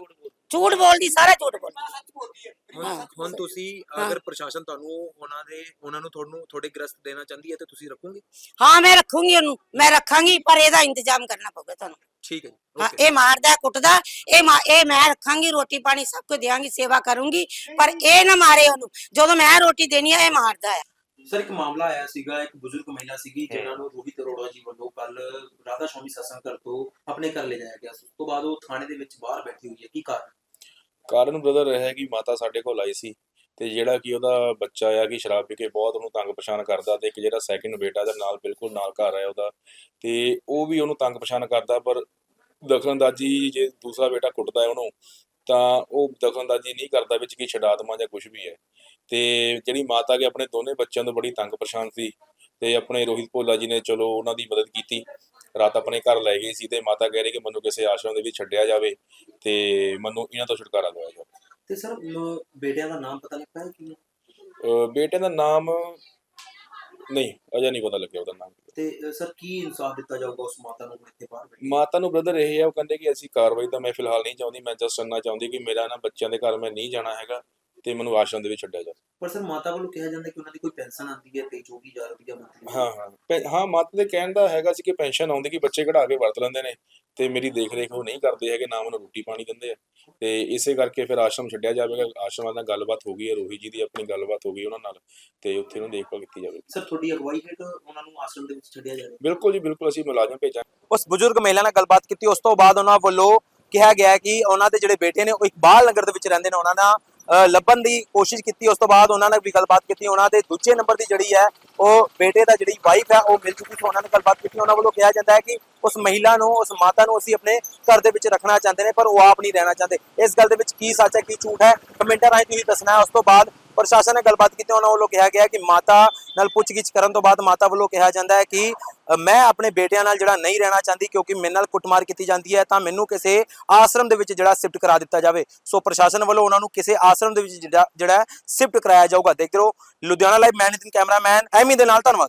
ਝੂਠ ਬੋਲਦੀ ਸਾਰਾ ਝੂਠ ਬੋਲਦੀ। ਹੁਣ ਹੁਣ ਤੁਸੀਂ ਅਗਰ ਪ੍ਰਸ਼ਾਸਨ ਤੁਹਾਨੂੰ ਉਹਨਾਂ ਦੇ ਉਹਨਾਂ ਨੂੰ ਤੁਹਾਨੂੰ ਤੁਹਾਡੇ ਗ੍ਰਸਤ ਦੇਣਾ ਚਾਹੁੰਦੀ ਹੈ ਤੇ ਤੁਸੀਂ ਰੱਖੋਗੇ? ਹਾਂ ਮੈਂ ਰੱਖੂੰਗੀ ਉਹਨੂੰ। ਮੈਂ ਰੱਖਾਂਗੀ ਪਰ ਇਹਦਾ ਇੰਤਜ਼ਾਮ ਕਰਨਾ ਪਊਗਾ ਤੁਹਾਨੂੰ। ਠੀਕ ਹੈ ਹਾਂ ਓਕੇ। ਇਹ ਮਾਰਦਾ ਹੈ, ਕੁੱਟਦਾ ਇਹ ਮਾ- ਇਹ ਮੈਂ ਰੱਖਾਂਗੀ ਰੋਟੀ ਪਾਣੀ ਸਭ ਕੁਝ ਦਿਆਂਗੀ ਸੇਵਾ ਕਰੂੰਗੀ ਪਰ ਇਹ ਨਾ ਮਾਰੇ ਉਹਨੂੰ। ਜਦੋਂ ਮੈਂ ਰੋਟੀ ਦੇਣੀ ਆ ਇਹ ਮਾਰਦਾ ਹੈ ਸਰ ਇੱਕ ਮਾਮਲਾ ਆਇਆ ਸੀਗਾ ਇੱਕ ਬਜ਼ੁਰਗ ਮਹਿਲਾ ਸੀਗੀ ਜਿਨ੍ਹਾਂ ਨੂੰ ਰੋਹਿਤ ਅਰੋੜਾ ਜੀ ਵੱਲੋਂ ਕੱਲ ਰਾਧਾ ਸ਼ਾਮੀ ਸਤਸੰਗ ਘਰ ਤੋਂ ਆਪਣੇ ਘਰ ਲੈ ਜਾਇਆ ਗਿਆ ਸੀ। ਉਸ ਤੋਂ ਬਾਅਦ ਉਹ ਥਾਣੇ ਦੇ ਵਿੱਚ ਬਾਹਰ ਬੈਠੀ ਹੋਈ ਹੈ। ਕੀ ਕਾਰਨ? ਕਾਰਨ ਬ੍ਰਦਰ ਹੈ ਕਿ ਮਾਤਾ ਸਾਡੇ ਕੋਲ ਆਈ ਸੀ ਤੇ ਜਿਹੜਾ ਕਿ ਉਹਦਾ ਬੱਚਾ ਆ ਕਿ ਸ਼ਰਾਬ ਪੀ ਕੇ ਬਹੁਤ ਉਹਨੂੰ ਤੰਗ ਪਛਾਣ ਕਰਦਾ ਤੇ ਇੱਕ ਜਿਹੜਾ ਸੈਕਿੰਡ ਬੇਟਾ ਦੇ ਨਾਲ ਬਿਲਕੁਲ ਨਾਲ ਘਰ ਹੈ ਉਹਦਾ ਤੇ ਉਹ ਵੀ ਉਹਨੂੰ ਤੰਗ ਪਛਾਣ ਕਰਦਾ ਪਰ ਦਖਲਅੰਦਾਜ਼ੀ ਜੇ ਦੂਸਰਾ ਬੇਟਾ ਕੁੱਟਦਾ ਹੈ ਉਹਨੂੰ ਤਾਂ ਉਹ ਦਖਲਅੰਦਾਜ਼ੀ ਨਹੀਂ ਕਰਦਾ ਵਿੱਚ ਕਿ ਛਡਾਤਮਾ ਜਾਂ ਕੁਝ ਵੀ ਹੈ ਤੇ ਜਿਹੜੀ ਮਾਤਾ ਕੇ ਆਪਣੇ ਦੋਨੇ ਬੱਚਿਆਂ ਤੋਂ ਬੜੀ ਤੰਗ ਪਛਾਣ ਸੀ ਤੇ ਆਪਣੇ ਰੋਹਿਤ ਭੋਲਾ ਜੀ ਨੇ ਚਲੋ ਉਹਨਾਂ ਦੀ ਮਦਦ ਕੀਤੀ। ਰਾਤ ਆਪਣੇ ਘਰ ਲੈ ਗਏ ਸੀ ਤੇ ਮਾਤਾ ਕਹਿ ਰਹੀ ਕਿ ਮੈਨੂੰ ਕਿਸੇ ਆਸ਼ਰਮ ਦੇ ਵਿੱਚ ਛੱਡਿਆ ਜਾਵੇ ਤੇ ਮੈਨੂੰ ਇਹਨਾਂ ਤੋਂ ਛੁਟਕਾਰਾ ਦਿਵਾਇਆ ਜਾਵੇ। ਤੇ ਸਰ ਬੇਟਿਆਂ ਦਾ ਨਾਮ ਪਤਾ ਲੱਗਾ ਹੈ ਕਿ ਅਹ ਬੇਟੇ ਦਾ ਨਾਮ ਨਹੀਂ ਅਜੇ ਨਹੀਂ ਪਤਾ ਲੱਗਿਆ ਉਹਦਾ ਨਾਮ। ਤੇ ਸਰ ਕੀ ਇਨਸਾਫ ਦਿੱਤਾ ਜਾਊਗਾ ਉਸ ਮਾਤਾ ਨੂੰ ਇੱਥੇ ਬਾਹਰ ਬੈਠੀ ਮਾਤਾ ਨੂੰ ਬ੍ਰਦਰ ਇਹ ਹੈ ਉਹ ਕਹਿੰਦੇ ਕਿ ਅਸੀਂ ਕਾਰਵਾਈ ਤਾਂ ਮੈਂ ਫਿਲਹਾਲ ਨਹੀਂ ਚਾਹੁੰਦੀ ਮੈਂ ਜਸਟ ਸੁਣਨਾ ਚਾਹੁੰਦੀ ਕਿ ਮੇਰਾ ਨਾ ਬੱਚਿਆਂ ਦੇ ਘਰ ਮੈਂ ਨਹੀਂ ਜਾਣਾ ਹੈਗਾ। ਤੇ ਮੈਨੂੰ ਆਸ਼ਰਮ ਦੇ ਵਿੱਚ ਛੱਡਿਆ ਜਾਵੇ ਪਰ ਸਰ ਮਾਤਾ ਵੱਲੋਂ ਕਿਹਾ ਜਾਂਦਾ ਕਿ ਉਹਨਾਂ ਦੀ ਕੋਈ ਪੈਨਸ਼ਨ ਆਉਂਦੀ ਹੈ ਤੇ 24000 ਰੁਪਏ ਮੰਥਲੀ ਹਾਂ ਹਾਂ ਪੈ- ਹਾਂ ਮਾਤਾ ਦੇ ਕਹਿਣ ਦਾ ਹੈਗਾ ਸੀ ਕਿ ਪੈਨਸ਼ਨ ਆਉਂਦੀ ਕਿ ਬੱਚੇ ਕਢਾ ਕੇ ਵਰਤ ਲੈਂਦੇ ਨੇ ਤੇ ਮੇਰੀ ਦੇਖ ਰੇਖ ਉਹ ਨਹੀਂ ਕਰਦੇ ਹੈਗੇ ਨਾ ਮੈਨੂੰ ਰੋਟੀ ਪਾਣੀ ਦਿੰਦੇ ਆ। ਤੇ ਇਸੇ ਕਰਕੇ ਫਿਰ ਆਸ਼ਰਮ ਛੱਡਿਆ ਜਾਵੇਗਾ। ਆਸ਼ਰਮਾਂ ਨਾਲ ਗੱਲਬਾਤ ਹੋ ਗਈ ਹੈ ਰੋਹੀ ਜੀ ਦੀ ਆਪਣੀ ਗੱਲਬਾਤ ਹੋ ਗਈ ਉਹਨਾਂ ਨਾਲ ਤੇ ਉੱਥੇ ਨੂੰ ਦੇਖਭਾਲ ਕੀਤੀ ਜਾਵੇ ਸਰ ਤੁਹਾਡੀ ਅਗਵਾਈ ਹੇਠ ਉਹਨਾਂ ਨੂੰ ਆਸ਼ਰਮ ਦੇ ਵਿੱਚ ਛੱਡਿਆ ਜਾਵੇ ਬਿਲਕੁਲ ਜੀ ਬਿਲਕੁਲ ਅਸੀਂ ਮੁਲਾਜ਼ਮ ਭੇਜਾਂਗੇ। ਉਸ ਬਜ਼ੁਰਗ ਮਹਿਲਾ ਨਾਲ ਗੱਲਬਾਤ ਕੀਤੀ ਉਸ ਤੋਂ ਬਾਅਦ ਉਹਨਾਂ ਵੱਲੋਂ ਕਿਹਾ ਗਿਆ ਕਿ ਉਹਨਾਂ ਦੇ ਜਿਹੜੇ ਬੇਟੇ ਨੇ ਉਹ ਇਕਬਾਲ ਨਗਰ ਦੇ ਵਿੱਚ ਰਹਿੰਦੇ ਨੇ। ਉਹਨਾਂ ਅ, ਲੱਭਣ ਦੀ ਕੋਸ਼ਿਸ਼ ਕੀਤੀ। ਉਸ ਤੋਂ ਬਾਅਦ ਉਹਨਾਂ ਨਾਲ ਵੀ ਗੱਲਬਾਤ ਕੀਤੀ। ਉਹਨਾਂ ਦੇ ਦੂਜੇ ਨੰਬਰ ਦੀ ਜਿਹੜੀ ਹੈ, ਉਹ ਬੇਟੇ ਦਾ ਜਿਹੜੀ ਵਾਈਫ ਹੈ, ਉਹ ਮਿਲ ਚੁੱਕੀ ਸੀ। ਉਹਨਾਂ ਨਾਲ ਗੱਲਬਾਤ ਕੀਤੀ। ਉਹਨਾਂ ਵੱਲੋਂ ਕਿਹਾ ਜਾਂਦਾ ਹੈ ਕਿ ਉਸ ਮਹਿਲਾ ਨੂੰ, ਉਸ ਮਾਤਾ ਨੂੰ ਅਸੀਂ ਆਪਣੇ ਘਰ ਦੇ ਵਿੱਚ ਰੱਖਣਾ ਚਾਹੁੰਦੇ ਨੇ, ਪਰ ਉਹ ਆਪ ਨਹੀਂ ਰਹਿਣਾ ਚਾਹੁੰਦੇ। ਇਸ ਗੱਲ ਦੇ ਵਿੱਚ ਕੀ ਸੱਚ ਹੈ, ਕੀ ਝੂਠ ਹੈ? ਕਮੈਂਟਾਂ ਰਾਹੀਂ ਤੁਸੀਂ ਦੱਸਣਾ ਹੈ। ਉਸ ਤੋਂ ਬਾਅਦ ਪ੍ਰਸ਼ਾਸਨ ਨਾਲ ਗੱਲਬਾਤ ਕੀਤੀ, ਉਹਨਾਂ ਵੱਲੋਂ ਕਿਹਾ ਗਿਆ ਕਿ ਮਾਤਾ ਨਾਲ ਪੁੱਛਗਿੱਛ ਕਰਨ ਤੋਂ ਬਾਅਦ ਮਾਤਾ ਵੱਲੋਂ ਕਿਹਾ ਜਾਂਦਾ ਹੈ ਕਿ ਮੈਂ ਆਪਣੇ ਬੇਟਿਆਂ ਨਾਲ ਜਿਹੜਾ ਨਹੀਂ ਰਹਿਣਾ ਚਾਹੁੰਦੀ ਕਿਉਂਕਿ ਮੇਰੇ ਨਾਲ ਕੁੱਟਮਾਰ ਕੀਤੀ ਜਾਂਦੀ ਹੈ, ਤਾਂ ਮੈਨੂੰ ਕਿਸੇ ਆਸ਼ਰਮ ਦੇ ਵਿੱਚ ਜਿਹੜਾ ਸ਼ਿਫਟ ਕਰਾ ਦਿੱਤਾ ਜਾਵੇ। ਸੋ ਪ੍ਰਸ਼ਾਸਨ ਵੱਲੋਂ ਉਹਨਾਂ ਨੂੰ ਕਿਸੇ ਆਸ਼ਰਮ ਦੇ ਵਿੱਚ ਜਿਹੜਾ ਜਿਹੜਾ ਸ਼ਿਫਟ ਕਰਾਇਆ ਜਾਊਗਾ। ਦੇਖਦੇ ਰਹੋ, Ludhiana live managing cameraman, Ammy ਦੇ ਨਾਲ, ਧੰਨਵਾਦ।